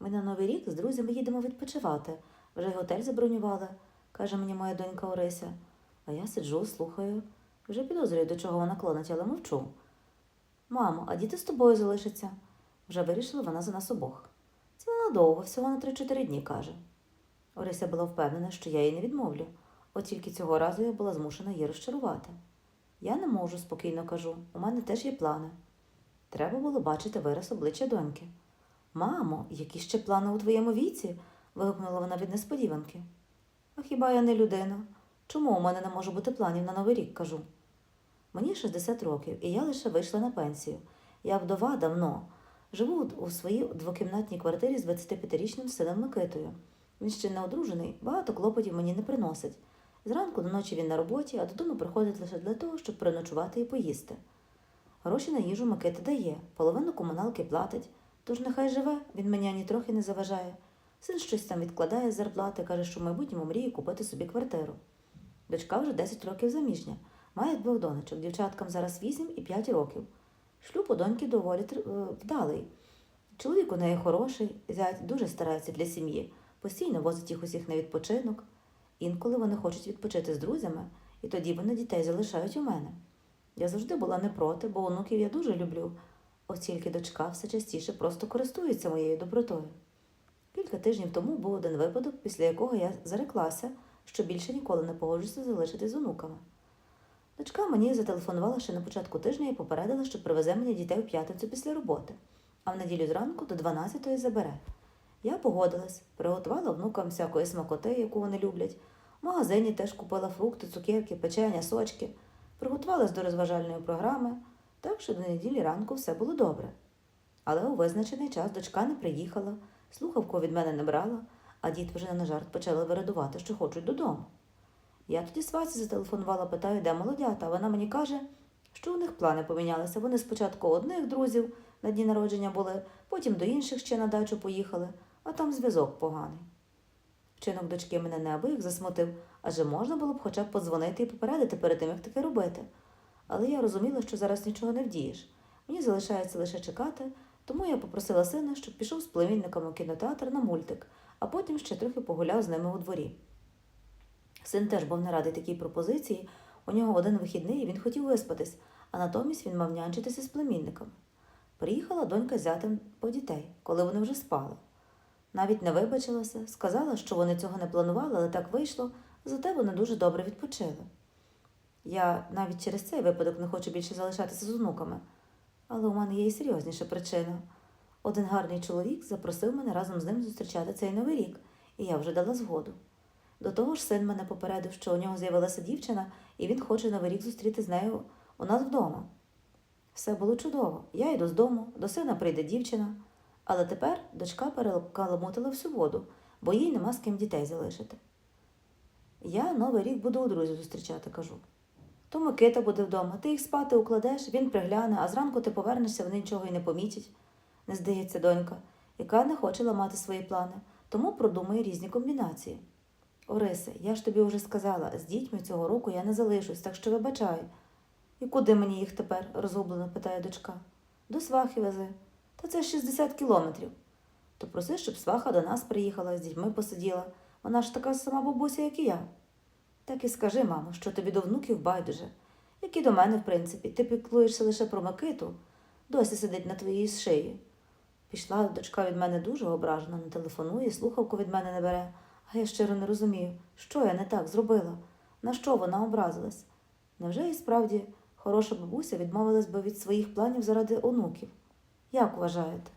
Ми на Новий рік з друзями їдемо відпочивати. Вже готель забронювали, каже мені моя донька Орися. А я сиджу, слухаю. Вже підозрюю, до чого вона клонить, але мовчу. Мамо, а діти з тобою залишаться? Вже вирішила вона за нас обох. Це ненадовго, всього на 3-4 дні, каже. Орися була впевнена, що я їй не відмовлю, от тільки цього разу я була змушена її розчарувати. Я не можу, спокійно кажу, у мене теж є плани. Треба було бачити вираз обличчя доньки. Мамо, які ще плани у твоєму віці? вигукнула вона від несподіванки. А хіба я не людина? Чому у мене не може бути планів на новий рік, кажу. Мені 60 років, і я лише вийшла на пенсію. Я вдова давно. Живу у своїй двокімнатній квартирі з 25-річним сином Микитою. Він ще не одружений, багато клопотів мені не приносить. Зранку до ночі він на роботі, а додому приходить лише для того, щоб переночувати і поїсти. Гроші на їжу Микита дає, половину комуналки платить, тож нехай живе, він мені ані трохи не заважає. Син щось там відкладає з зарплати, каже, що в майбутньому мріє купити собі квартиру. Дочка вже 10 років заміжня, має двох донечок, дівчаткам зараз 8 і 5 років. Шлюб у доньки доволі е, вдалий. Чоловік у неї хороший, зять дуже старається для сім'ї, постійно возить їх усіх на відпочинок. Інколи вони хочуть відпочити з друзями, і тоді вони дітей залишають у мене. Я завжди була не проти, бо онуків я дуже люблю. От тільки дочка все частіше просто користується моєю добротою. Кілька тижнів тому був один випадок, після якого я зареклася, що більше ніколи не погоджуся залишити з онуками. Дочка мені зателефонувала ще на початку тижня і попередила, що привезе мені дітей у п'ятницю після роботи, а в неділю зранку до 12-ї забере. Я погодилась, приготувала внукам всякої смакоти, яку вони люблять. В магазині теж купила фрукти, цукерки, печення, сочки, приготувалась до розважальної програми, так що до неділі ранку все було добре. Але у визначений час дочка не приїхала, слухавку від мене не брала, а діти вже на жарт почали вирадувати, що хочуть додому. Я тоді сваці зателефонувала, питаю, де молодята, а вона мені каже, що у них плани помінялися. Вони спочатку одних друзів на дні народження були, потім до інших ще на дачу поїхали, а там зв'язок поганий. Вчинок дочки мене неабияк засмутив, адже можна було б хоча б подзвонити і попередити перед тим, як таке робити. Але я розуміла, що зараз нічого не вдієш. Мені залишається лише чекати, тому я попросила сина, щоб пішов з племінниками у кінотеатр на мультик, а потім ще трохи погуляв з ними у дворі. Син теж був не радий такій пропозиції. У нього один вихідний, і він хотів виспатись, а натомість він мав нянчитися з племінниками. Приїхала донька з по дітей, коли вони вже спали. Навіть не вибачилася, сказала, що вони цього не планували, але так вийшло, зате вони дуже добре відпочили. Я навіть через цей випадок не хочу більше залишатися з онуками. Але у мене є і серйозніша причина. Один гарний чоловік запросив мене разом з ним зустрічати цей новий рік, і я вже дала згоду. До того ж, син мене попередив, що у нього з'явилася дівчина, і він хоче новий рік зустріти з нею у нас вдома. Все було чудово. Я йду з дому, до сина прийде дівчина. Але тепер дочка перекаламутила всю воду, бо їй нема з ким дітей залишити. Я новий рік буду у друзів зустрічати, кажу. То Микита буде вдома, ти їх спати укладеш, він пригляне, а зранку ти повернешся, вони нічого й не помітять. Не здається, донька, яка не хоче ламати свої плани, тому продумує різні комбінації. Орисе, я ж тобі вже сказала, з дітьми цього року я не залишусь, так що вибачай. І куди мені їх тепер? розгублено питає дочка. До свахи вези. Та це 60 кілометрів. То проси, щоб сваха до нас приїхала, з дітьми посиділа. Вона ж така сама бабуся, як і я. Так і скажи, мамо, що тобі до внуків байдуже, як і до мене, в принципі, ти піклуєшся лише про Микиту, досі сидить на твоїй шиї. Пішла дочка від мене дуже ображена, не телефонує, слухавку від мене не бере, а я щиро не розумію, що я не так зробила, на що вона образилась. Невже і справді хороша бабуся відмовилась би від своїх планів заради онуків? Як вважаєте?